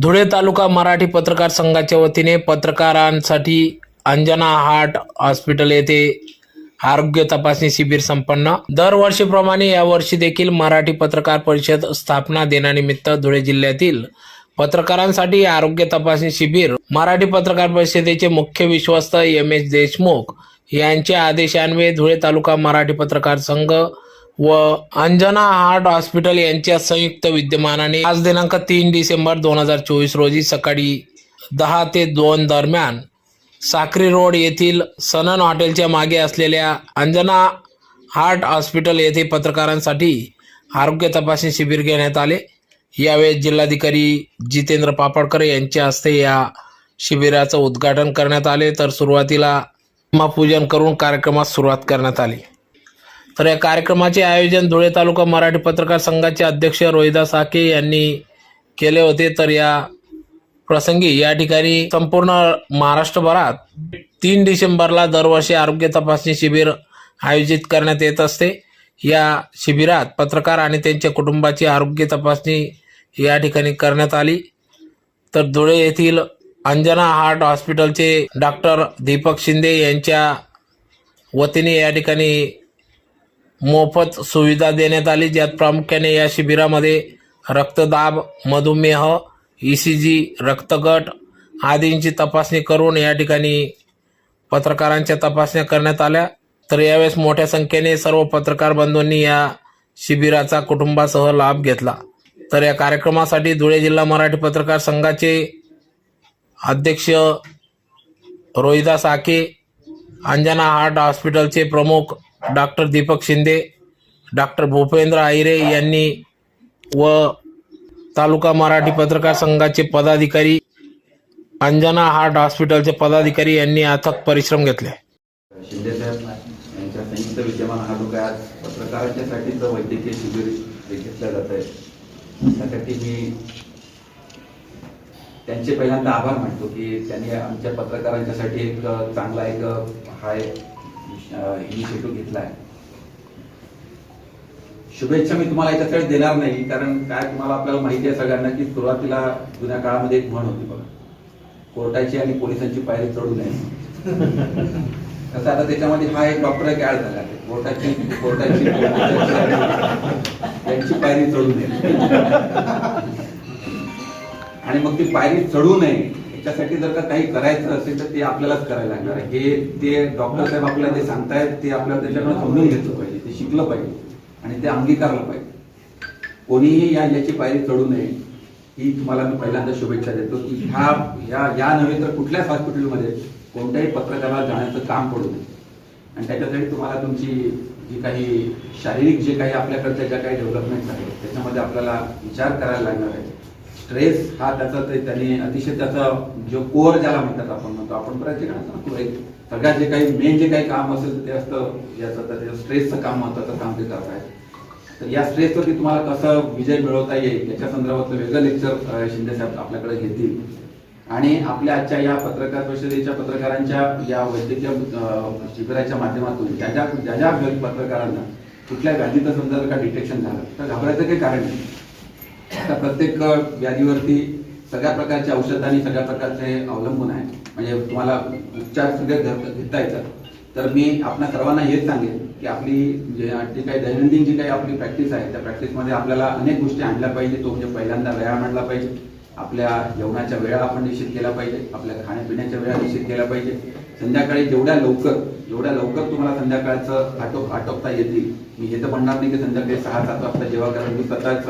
धुळे तालुका मराठी पत्रकार संघाच्या वतीने पत्रकारांसाठी अंजना हार्ट हॉस्पिटल येथे आरोग्य तपासणी शिबिर संपन्न. दरवर्षीप्रमाणे यावर्षी देखील मराठी पत्रकार परिषद स्थापना दिनानिमित्त धुळे जिल्ह्यातील पत्रकारांसाठी आरोग्य तपासणी शिबिर मराठी पत्रकार परिषदेचे मुख्य विश्वस्त एम एस देशमुख यांच्या आदेशान्वये धुळे तालुका मराठी पत्रकार संघ व अंजना हार्ट हॉस्पिटल यांच्या संयुक्त विद्यमानाने आज दिनांक तीन डिसेंबर दोन हजार चोवीस रोजी सकाळी दहा ते दोन दरम्यान साक्री रोड येथील सनन हॉटेलच्या मागे असलेल्या अंजना हार्ट हॉस्पिटल येथे पत्रकारांसाठी आरोग्य तपासणी शिबिर घेण्यात आले. यावेळी जिल्हाधिकारी जितेंद्र पापडकर यांच्या हस्ते या शिबिराचं उद्घाटन करण्यात आले. तर सुरुवातीला पूजन करून कार्यक्रमास सुरुवात करण्यात आली. तर या कार्यक्रमाचे आयोजन धुळे तालुका मराठी पत्रकार संघाचे अध्यक्ष रोहिदास आके यांनी केले होते. तर या प्रसंगी या ठिकाणी संपूर्ण महाराष्ट्रभरात तीन डिसेंबरला दरवर्षी आरोग्य तपासणी शिबिर आयोजित करण्यात येत असते. या शिबिरात पत्रकार आणि त्यांच्या कुटुंबाची आरोग्य तपासणी या ठिकाणी करण्यात आली. तर धुळे येथील अंजना हार्ट हॉस्पिटलचे डॉक्टर दीपक शिंदे यांच्या वतीने या ठिकाणी मोफत सुविधा देण्यात आली ज्यात प्रामुख्याने या शिबिरामध्ये रक्तदाब मधुमेह ई सी जी रक्तगट आदींची तपासणी करून या ठिकाणी पत्रकारांच्या तपासण्या करण्यात आल्या. तर यावेळेस मोठ्या संख्येने सर्व पत्रकार बंधूंनी या शिबिराचा कुटुंबासह लाभ घेतला. तर या कार्यक्रमासाठी धुळे जिल्हा मराठी पत्रकार संघाचे अध्यक्ष रोहिदास आके अंजना हार्ट हॉस्पिटलचे प्रमुख डॉक्टर दीपक शिंदे डॉक्टर भूपेंद्र आहिरे यांनी व तालुका मराठी पत्रकार संघाचे पदाधिकारी अंजना हार्ट हॉस्पिटलचे पदाधिकारी यांनी अथक परिश्रम घेतले. शिंदे साहेब यांच्या संयुक्त विद्यमान हा जो काय आज पत्रकारांच्यासाठीचं वैद्यकीय शिबिर घेतलं जात आहे. त्यासाठी मी त्यांचे पहिल्यांदा आभार मानतो की त्यांनी आमच्या पत्रकारांच्यासाठी एक चांगला एक हा इनिशिएटिव्ह घेतला आहे शुभेच्छा मी तुम्हाला याच्यासाठी देणार नाही कारण काय तुम्हाला आपल्याला माहिती आहे सगळ्यांना की सुरुवातीला जुन्या काळामध्ये एक म्हण होती बघा कोर्टाची आणि पोलिसांची पायरी चढू नये. कसं आता त्याच्यामध्ये हा एक डॉक्टर एक ऍड झाला आहे. कोर्टाची कोर्टाची त्यांची पायरी चढू नये. आणि मग ती पायरी चढू नये. याच्यासाठी जर का काही करायचं असेल तर ते आपल्यालाच करायला लागणार आहे. हे ते डॉक्टर साहेब आपल्याला ते सांगतायत ते आपल्याला त्याच्याकडे समजून घेतलं पाहिजे. ते शिकलं पाहिजे. आणि ते अंगीकारलं पाहिजे. कोणीही या याची पायरी चढू नये ही तुम्हाला मी पहिल्यांदा शुभेच्छा देतो की ह्या या या नव्हे तर कुठल्याच हॉस्पिटलमध्ये कोणत्याही पत्रकाराला जाण्याचं काम पडू नये. आणि त्याच्यासाठी तुम्हाला तुमची जी काही शारीरिक जे काही आपल्याकडच्या ज्या काही डेव्हलपमेंट आहे त्याच्यामध्ये आपल्याला विचार करायला लागणार आहे. स्ट्रेस हा त्याचा ते अतिशय त्याचा जो कोअर ज्याला म्हणतात आपण म्हणतो आपण बऱ्याच एक सगळ्यात जे काही मेन जे काही काम असेल ते असतं याचं तर स्ट्रेसचं काम महत्वाचं काम ते करत आहे तर या स्ट्रेसवरती तुम्हाला कसं विजय मिळवता येईल याच्या संदर्भातलं वेगळं लेक्चर शिंदे साहेब आपल्याकडे घेतील. आणि आपल्या आजच्या या पत्रकार परिषदेच्या पत्रकारांच्या या वैद्यकीय शिबिराच्या माध्यमातून ज्या ज्या ज्या ज्या पत्रकारांना कुठल्या व्याधीचं समजा जर का डिटेक्शन झालं तर घाबरायचं काही कारण नाही. आता प्रत्येक व्याधीवरती सगळ्या प्रकारचे औषध आणि सगळ्या प्रकारचे अवलंबून आहे म्हणजे तुम्हाला उपचार सगळे घेता येतात. तर मी आपल्या सर्वांना हेच सांगेन की आपली जे जी काही दैनंदिन जी काही आपली प्रॅक्टिस आहे त्या प्रॅक्टिसमध्ये आपल्याला अनेक गोष्टी आणल्या पाहिजे. तो म्हणजे पहिल्यांदा व्यायाम आणला पाहिजे. आपल्या जेवणाच्या वेळा आपण निश्चित केल्या पाहिजे. आपल्या खाण्यापिण्याच्या वेळा निश्चित केल्या पाहिजे. संध्याकाळी जेवढ्या लवकर जेवढ्या लवकर तुम्हाला संध्याकाळचं आटोप आटोपता येतील मी हे तर म्हणणार नाही की संध्याकाळी सहा सात वाजता जेव्हा कारण मी स्वतः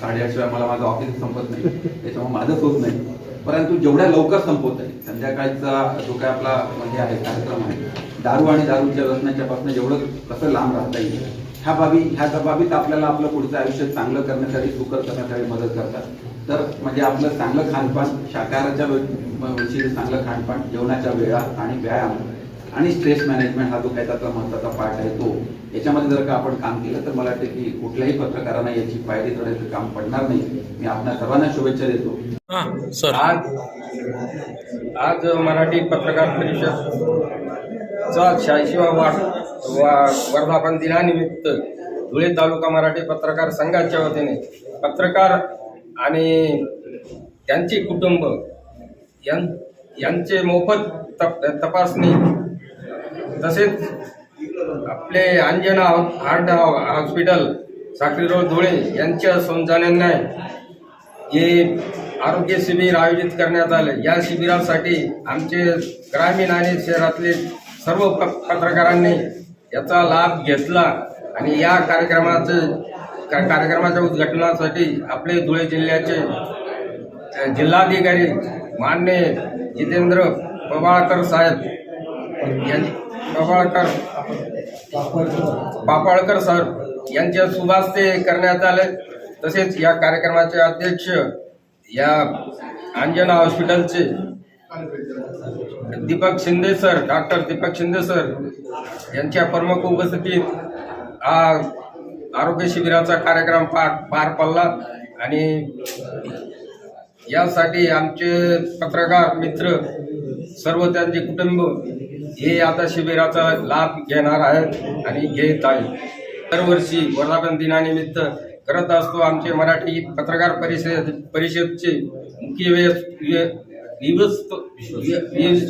साडेआठशिवाय मला माझं ऑफिस संपत नाही. त्याच्यामुळे माझंच होत नाही. परंतु जेवढ्या लवकर संपवत आहे संध्याकाळचा जो काय आपला म्हणजे आहे कार्यक्रम आहे दारू आणि दारूच्या व्यसनाच्या पासून जेवढं कसं लांब राहता येईल ह्या बाबी ह्या बाबीत आपल्याला आपलं पुढचं आयुष्य चांगलं करण्यासाठी सुकर करण्यासाठी मदत करतात. तर म्हणजे आपलं चांगलं खानपान शाकाहाराच्या विषयी चांगलं खानपान जेवणाच्या वेळा आणि व्यायाम आणि स्ट्रेस मॅनेजमेंट हा जो काही त्याचा महत्त्वाचा पार्ट आहे तो याच्यामध्ये जर का आपण काम केलं तर मला वाटतं की कुठल्याही पत्रकारांना याची पायरी चढायचं काम पडणार नाही. मी आपल्या सर्वांना शुभेच्छा देतो. हां सर. आज आज मराठी पत्रकार परिषदचा शहाऐंशीवा वाढ वा वर्धापन दिनानिमित्त धुळे तालुका मराठी पत्रकार संघाच्या वतीने पत्रकार आणि त्यांचे कुटुंब यां यांचे मोफत तप तपासणी तसेच आपले Anjana heart hospital Sakhri road Dhule यांच्या सौजन्याने हे आरोग्य शिबिर आयोजित करण्यात आले. या शिबिरासाठी आमचे ग्रामीण आणि शहरातले सर्व प पत्रकारांनी याचा लाभ घेतला आणि या कार्यक्रमाचं का- कार्यक्रमाच्या उद्घाटनासाठी आपले धुळे जिल्ह्याचे जिल्हाधिकारी मान्य जितेंद्र पवाळकर साहेब यांनी पापाळकर सर यांच्या सुभास्ते करण्यात आले. तसेच या कार्यक्रमाचे अध्यक्ष या अंजना हॉस्पिटलचे Deepak Shinde sir doctor Deepak Shinde sir यांच्या प्रमुख उपस्थितीत हा आरोग्य शिबिराचा कार्यक्रम पार पार पडला आणि यासाठी आमचे पत्रकार मित्र सर्व त्यांचे कुटुंब हे आता शिबिराचा लाभ घेणार आहेत आणि घेत आहेत. दरवर्षी वर्धापन दिनानिमित्त करत असतो आमचे मराठी पत्रकार परिषद परिषदचे मुख्य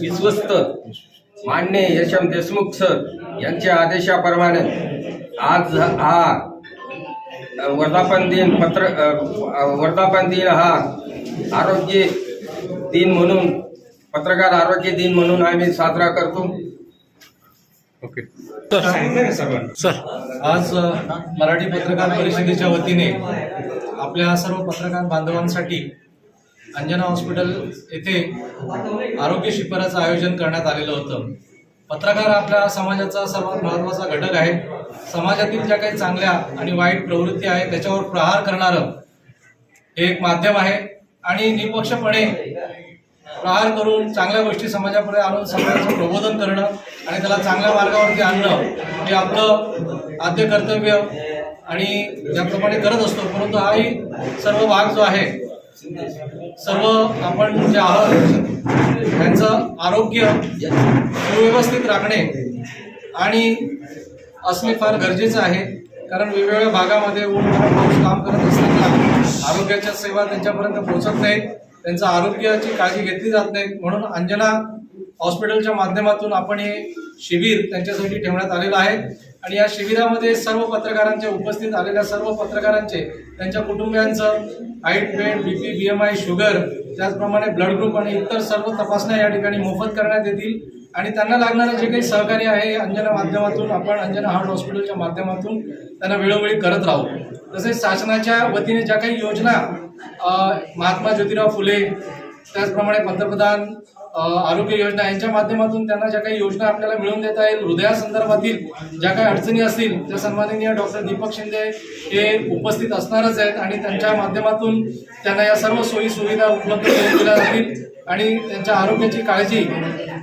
विश्वस्त मान्य यशम देशमुख सर यांच्या आदेशाप्रमाणे आज हा वर्धापन दिन पत्र वर्धापन दिन हा आरोग्य दिन म्हणून पत्रकार आरोग्य दिन म्हणून आम्ही साजरा करतो. सर आज अ, मराठी पत्रकार परिषदेच्या वतीने आपल्या सर्व पत्रकार बांधवांसाठी अंजना हॉस्पिटल येथे आरोग्य शिबिराचं आयोजन करण्यात आलेलं होतं. पत्रकार आपल्या समाजाचा सर्वात महत्त्वाचा घटक आहे. समाजातील ज्या काही चांगल्या आणि वाईट प्रवृत्ती आहेत त्याच्यावर प्रहार करणारं हे एक माध्यम आहे. आणि निपक्षपणे प्रहार करून चांगल्या गोष्टी समाजापुढे आणून समाजाचं प्रबोधन करणं आणि त्याला चांगल्या मार्गावरती आणणं हे आपलं आद्य कर्तव्य आणि ज्याप्रमाणे करत असतो. परंतु हाही सर्व भाग जो आहे सर्व आपण जे आहोत त्यांचं आरोग्य सुव्यवस्थित राखणे आणि असणे फार गरजेचं आहे. कारण वेगवेगळ्या भागामध्ये ऊन पाऊस काम करत असताना आरोग्याच्या सेवा त्यांच्यापर्यंत पोहोचत नाहीत. त्यांचं आरोग्याची काळजी घेतली जात नाही. म्हणून अंजना हॉस्पिटलच्या माध्यमातून आपण हे शिबिर त्यांच्यासाठी ठेवण्यात आलेलं आहे. आणि या शिबिरामध्ये सर्व पत्रकारांचे उपस्थित आलेल्या सर्व पत्रकारांचे त्यांच्या कुटुंबियांचं height weight BP B M I sugar त्याचप्रमाणे ब्लड ग्रुप आणि इतर सर्व तपासण्या या ठिकाणी मोफत करण्यात येतील. आणि त्यांना लागणारं जे काही सहकार्य आहे अंजना माध्यमातून आपण अंजना हार्ट हॉस्पिटलच्या माध्यमातून त्यांना वेळोवेळी करत राहू. तसेच शासनाच्या वतीने ज्या काही योजना महात्मा ज्योतिराव फुले त्याचप्रमाणे पंतप्रधान आरोग्य योजना यांच्या माध्यमातून त्यांना ज्या काही योजना आपल्याला मिळवून देता येईल हृदयासंदर्भातील ज्या काही अडचणी असतील त्या सन्माननीय डॉक्टर दीपक शिंदे हे उपस्थित असणारच आहेत आणि त्यांच्या माध्यमातून त्यांना या सर्व सोयी सुविधा उपलब्ध करून दिल्या जातील आणि त्यांच्या आरोग्याची काळजी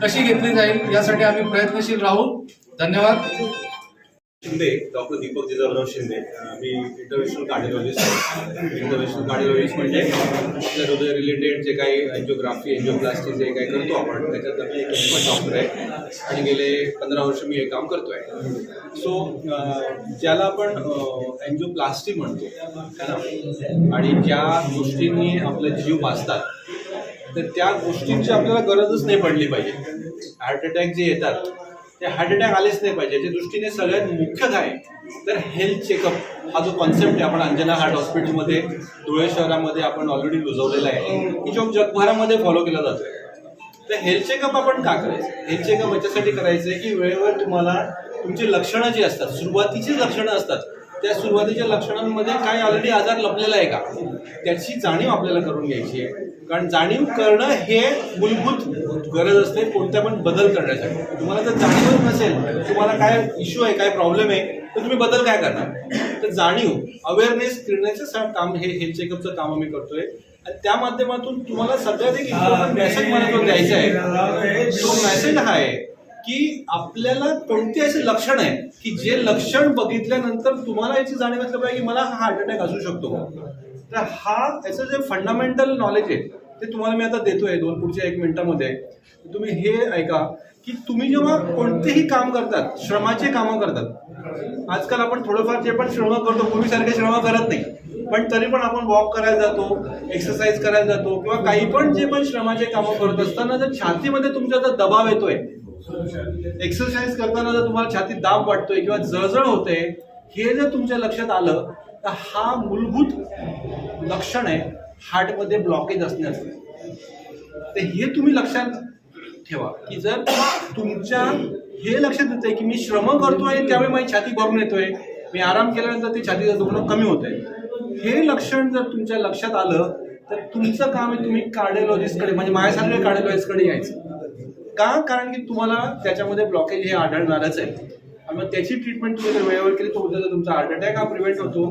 कशी घेतली जाईल यासाठी आम्ही प्रयत्नशील राहू. धन्यवाद. शिंदे डॉक्टर दीपक जिजाबराव शिंदे. मी interventional cardiologist international interventional cardiologist म्हणजे हृदय रिलेटेड जे काही एन्जिओग्राफी एन्जिओप्लास्टी जे काही करतो आपण त्याच्यात मी एक डॉक्टर आहे. आणि गेले पंधरा वर्ष मी हे काम करतो आहे सो ज्याला आपण एन्जिओप्लास्टी म्हणतो है ना? आणि ज्या गोष्टींनी आपले जीव वाचतात तर त्या गोष्टींची आपल्याला गरजच नाही पडली पाहिजे. हार्ट अटॅक जे येतात ते हार्ट अटॅक आलेच नाही पाहिजे. याच्या दृष्टीने सगळ्यात मुख्य काय तर हेल्थ चेकअप हा जो कॉन्सेप्ट आहे आपण अंजना हार्ट हॉस्पिटलमध्ये धुळे शहरामध्ये आपण ऑलरेडी रुजवलेला आहे. की जो जगभरामध्ये फॉलो केला जातोय. तर हेल्थ चेकअप आपण का करायचं? हेल्थ चेकअप याच्यासाठी करायचं आहे की वेळेवर तुम्हाला तुमची लक्षणं जी असतात सुरुवातीची लक्षणं असतात त्या सुरुवातीच्या लक्षणांमध्ये काय ऑलरेडी आजार लपलेला आहे का? त्याची जाणीव आपल्याला करून घ्यायची आहे. कारण जाणीव करणं हे मूलभूत गरज असते कोणत्या पण बदल करण्यासाठी. तुम्हाला जर जाणीवच नसेल तुम्हाला काय इश्यू आहे काय प्रॉब्लेम आहे तर तुम्ही बदल काय करणार? तर जाणीव अवेअरनेस करण्याचं काम हे हेल्थ चेकअपचं काम आम्ही करतोय. आणि त्या माध्यमातून तुम्हाला सगळ्यात एक मेसेज मला तो द्यायचा आहे. तो मेसेज हा आहे की आपल्याला कोणती असे लक्षण आहे की जे लक्षण बघितल्यानंतर तुम्हाला याची जाणीव असलं पाहिजे की मला हा हार्ट अटॅक असू शकतो. तर हा याचं जे फंडामेंटल नॉलेज आहे ते तुम्हाला मी आता देतोय दोन पुढच्या एक मिनिटामध्ये. तुम्ही हे ऐका की तुम्ही जेव्हा कोणतेही काम करतात श्रमाचे कामं करतात आजकाल आपण थोडंफार जे पण श्रम करतो पूर्वीसारखे श्रम करत नाही. पण तरी पण आपण वॉक करायला जातो एक्सरसाइज करायला जातो किंवा काही पण जे पण श्रमाचे कामं करत असताना जर छातीमध्ये तुमच्या जर दबाव येतोय एक्सरसाइज करताना जर तुम्हाला छाती दाब वाटतोय किंवा जळजळ होते हे जर तुमच्या लक्षात आलं तर हा मूलभूत लक्षण आहे. हार्टमध्ये ब्लॉकेज असण्याचं तर हे तुम्ही लक्षात ठेवा की जर तुमच्या हे लक्षात येतंय की मी श्रम करतोय त्यावेळी माझी छाती भरून येतोय. मी आराम केल्यानंतर ते छातीचं दुखणं कमी होत आहे हे लक्षण जर तुमच्या लक्षात आलं तर तुमचं काम आहे तुम्ही कार्डिओलॉजिस्टकडे म्हणजे माझ्यासारखे कार्डिओलॉजिस्टकडे यायचं. का? कारण की तुम्हाला त्याच्यामध्ये ब्लॉकेज हे आढळणारच आहे. आणि मग त्याची ट्रीटमेंट तुम्ही जर वेळेवर केली तर उद्या जर तुमचा हार्ट अटॅक हा प्रिव्हेंट होतो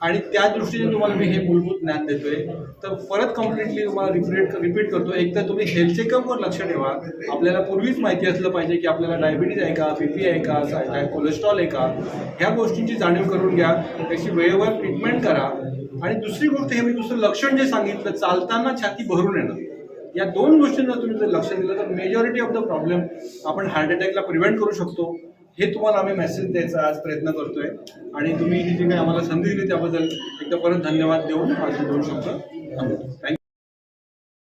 आणि त्या दृष्टीने तुम्हाला मी हे मूलभूत ज्ञान देतोय. तर परत कम्प्लिटली तुम्हाला रिपीट रिपीट करतो एक तर तुम्ही हेल्थ चेकअपवर लक्ष ठेवा. आपल्याला पूर्वीच माहिती असलं पाहिजे की आपल्याला डायबिटीज आहे का बीपी आहे का काय कोलेस्ट्रॉल आहे का ह्या गोष्टींची जाणीव करून घ्या. त्याची वेळेवर ट्रीटमेंट करा. आणि दुसरी गोष्ट हे मी दुसरं लक्षण जे सांगितलं चालताना छाती भरून येणं. या दोन गोष्टींना तुम्ही जर लक्ष दिलं तर मेजॉरिटी ऑफ द प्रॉब्लेम आपण हार्ट अटॅकला प्रिव्हेंट करू शकतो. हे तुम्हाला आम्ही मेसेज द्यायचा आज प्रयत्न करतोय. आणि तुम्ही ही जी काही आम्हाला संधी दिली त्याबद्दल एकदा परत धन्यवाद देऊन माझं दोन शब्द थँक्यू